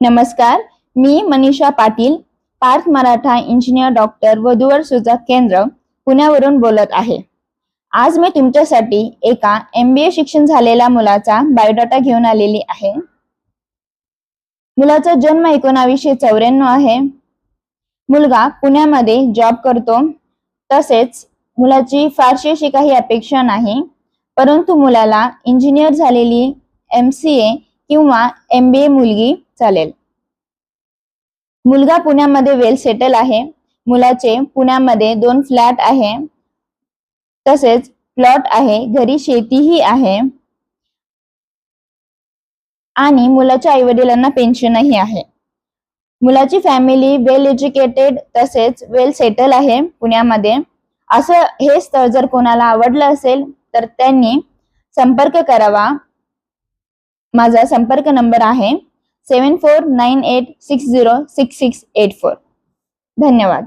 नमस्कार मी Manisha Patil Parth Maratha engineer doctor वधूवर सुजाक केंद्र पुण्यावरून बोलत आहे. आज मी तुमच्यासाठी एका एम बी ए शिक्षण झालेल्या मुलाचा बायोडाटा घेऊन आलेली आहे. मुलाचा जन्म एकोणावीसशे चौऱ्याण्णव आहे. मुलगा पुण्यामध्ये जॉब करतो. तसेच मुलाची फारशी अशी काही अपेक्षा नाही. परंतु मुलाला इंजिनियर झालेली एम सी ए किंवा एमबीए मुलगी चालेल. मुलगा पुण्यामध्ये वेल सेटल आहे. मुलाचे पुण्यामध्ये दोन फ्लॅट आहे. तसेच प्लॉट आहे. घरी शेतीही आहे. आणि मुलाच्या आई वडिलांना पेन्शनही आहे. मुलाची फॅमिली वेल एज्युकेटेड तसेच वेल सेटल आहे पुण्यामध्ये. असं हे स्थळ जर कोणाला आवडलं असेल तर त्यांनी संपर्क करावा. माझा संपर्क नंबर आहे seven four nine eight six zero six six eight four. धन्यवाद.